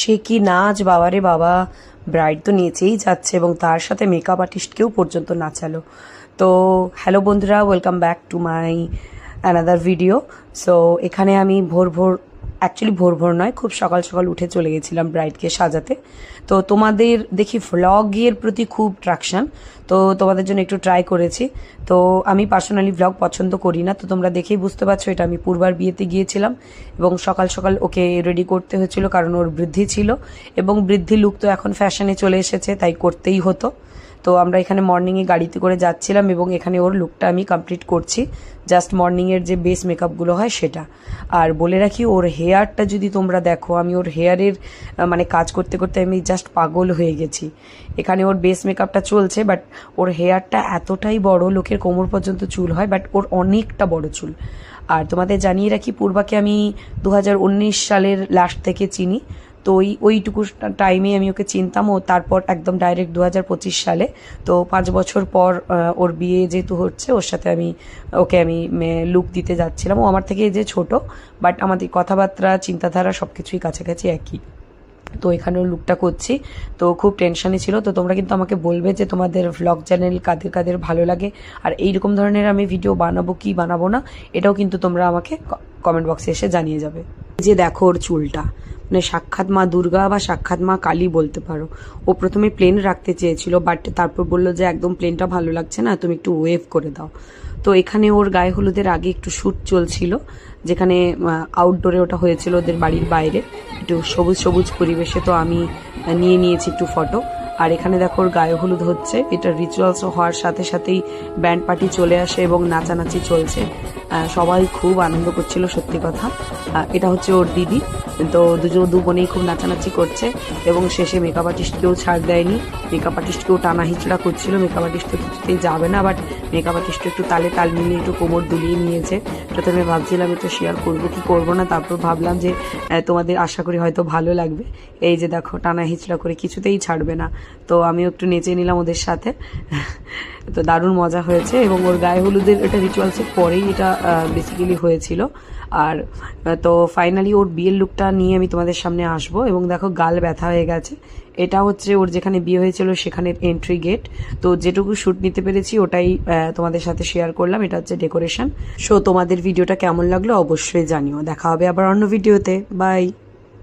সে কি নাচ? বাবারে বাবা। ব্রাইড তো নেচেই যাচ্ছে এবং তার সাথে মেকআপ আর্টিস্টকেও পর্যন্ত নাচালো। তো হ্যালো বন্ধুরা welcome back to my another video so এখানে আমি ভোর ভোর অ্যাকচুয়ালি ভোর ভোর নয়, খুব সকাল সকাল উঠে চলে গেছিলাম ব্রাইডকে সাজাতে। তো তোমাদের দেখি ভ্লগের প্রতি খুব ট্রাকশন তো তোমাদের জন্য একটু ট্রাই করেছি। তো আমি পার্সোনালি ভ্লগ পছন্দ করি না, তো তোমরা দেখেই বুঝতে পারছ, এটা আমি পূর্বার বিয়েতে গিয়েছিলাম এবং সকাল সকাল ওকে রেডি করতে হয়েছিল, কারণ ওর বৃদ্ধি ছিল এবং বৃদ্ধি লুক তো এখন ফ্যাশনে চলে এসেছে, তাই করতেই হতো। তো আমরা এখানে মর্নিংয়ে গাড়িতে করে যাচ্ছিলাম এবং এখানে ওর লুকটা আমি কমপ্লিট করছি। জাস্ট মর্নিংয়ের যে বেস মেকআপগুলো হয় সেটা। আর বলে রাখি, ওর হেয়ারটা যদি তোমরা দেখো, আমি ওর হেয়ারের মানে কাজ করতে করতে আমি জাস্ট পাগল হয়ে গেছি। এখানে ওর বেস মেকআপটা চলছে বাট ওর হেয়ারটা এতটাই বড়, লোকের কোমর পর্যন্ত চুল হয় বাট ওর অনেকটা বড় চুল। আর তোমাদের জানিয়ে রাখি, পূর্বাকে আমি দু হাজার উনিশ সালের লাস্ট থেকে চিনি। তো ওই, ওইটুকু টাইমে আমি ওকে চিনতাম। ও তারপর একদম ডাইরেক্ট দু হাজার পঁচিশ সালে। তো পাঁচ বছর পর ওর বিয়ে যেহেতু হচ্ছে, ওর সাথে আমি, ওকে আমি লুক দিতে যাচ্ছিলাম। ও আমার থেকে যে ছোট বাট আমাদের কথাবার্তা, চিন্তাধারা সব কিছুই কাছাকাছি একই। তো এখানেও লুকটা করছি। তো খুব টেনশনে ছিল। তো তোমরা কিন্তু আমাকে বলবে যে তোমাদের ভ্লগ চ্যানেল কাদের কাদের ভালো লাগে। আর এইরকম ধরনের আমি ভিডিও বানাবো কি বানাবো না, এটাও কিন্তু তোমরা আমাকে কমেন্ট বক্সে এসে জানিয়ে যাবে। যে দেখো ওর চুলটা। মানে সাক্ষাৎ মা দুর্গা বা সাক্ষাৎ মা কালী বলতে পারো। ও প্রথমে প্লেন রাখতে চেয়েছিল বাট তারপর বলল যে একদম প্লেনটা ভালো লাগছে না, তুমি একটু ওয়েভ করে দাও। তো এখানে ওর গায়ে হলুদের আগে একটু শ্যুট চলছিল, যেখানে আউটডোরে ওটা হয়েছিল ওদের বাড়ির বাইরে। একটু সবুজ সবুজ পরিবেশে তো আমি নিয়ে নিয়েছি একটু ফটো আর এখানে দেখো ওর গায়ে হলুদ হচ্ছে, এটা রিচুয়ালস হওয়ার সাথে সাথেই ব্যান্ড পার্টি চলে আসে এবং নাচানাচি চলছে। সবাই খুব আনন্দ করছিল, সত্যি কথা। এটা হচ্ছে ওর দিদি। তো দুজন, দু বোনেই খুব নাচানাচি করছে এবং শেষে মেকআপ আর্টিস্টকেও ছাড় দেয়নি। মেকআপ আর্টিস্টকেও টানা হিচড়া করছিল। মেকআপ আর্টিস্ট তো কিছুতেই যাবে না বাট মেকআপ আর্টিস্ট একটু তালে তাল মিলিয়ে একটু কোমর দুলিয়ে নিয়েছে। প্রথমে ভাবছিলাম একটু শেয়ার করব, কি করব না? তারপর ভাবলাম যে তোমাদের আশা করি হয়তো ভালো লাগবে। এই যে দেখো, টানা হিচড়া করে কিছুতেই ছাড়বে না। তো আমিও একটু নেচে নিলাম ওদের সাথে। তো দারুণ মজা হয়েছে এবং ওর গায়ে হলুদের এটা রিচুয়ালসের পরেই এটা বেসিক্যালি হয়েছিল। আর তো ফাইনালি ওর বিয়ের লুকটা নিয়ে আমি তোমাদের সামনে আসব এবং দেখো গাল ব্যথা হয়ে গেছে। এটা হচ্ছে ওর যেখানে বিয়ে হয়েছিল সেখানের এন্ট্রি গেট তো যেটুকু শ্যুট নিতে পেরেছি ওটাই তোমাদের সাথে শেয়ার করলাম। এটা হচ্ছে ডেকোরেশন সো তোমাদের ভিডিওটা কেমন লাগল অবশ্যই জানিও। দেখা হবে আবার অন্য ভিডিওতে বাই